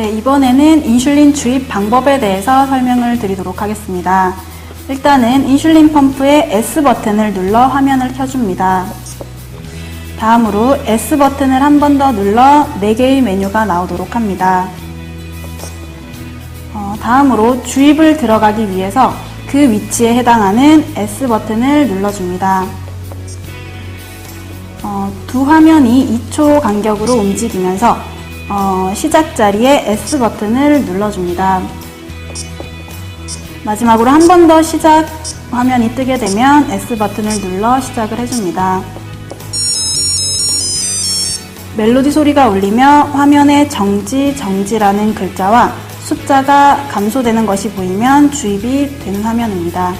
이번에는 인슐린 주입 방법에 대해서 설명을 드리도록 하겠습니다. 일단은 인슐린 펌프의 S 버튼을 눌러 화면을 켜줍니다. 다음으로 S 버튼을 한 번 더 눌러 4개의 메뉴가 나오도록 합니다. 어, 다음으로 주입을 들어가기 위해서 그 위치에 해당하는 S 버튼을 눌러줍니다. 어, 두 화면이 2초 간격으로 움직이면서 어, 시작 자리에 S 버튼을 눌러줍니다. 마지막으로 한 번 더 시작 화면이 뜨게 되면 S 버튼을 눌러 시작을 해줍니다. 멜로디 소리가 울리며 화면에 정지, 정지라는 글자와 숫자가 감소되는 것이 보이면 주입이 되는 화면입니다.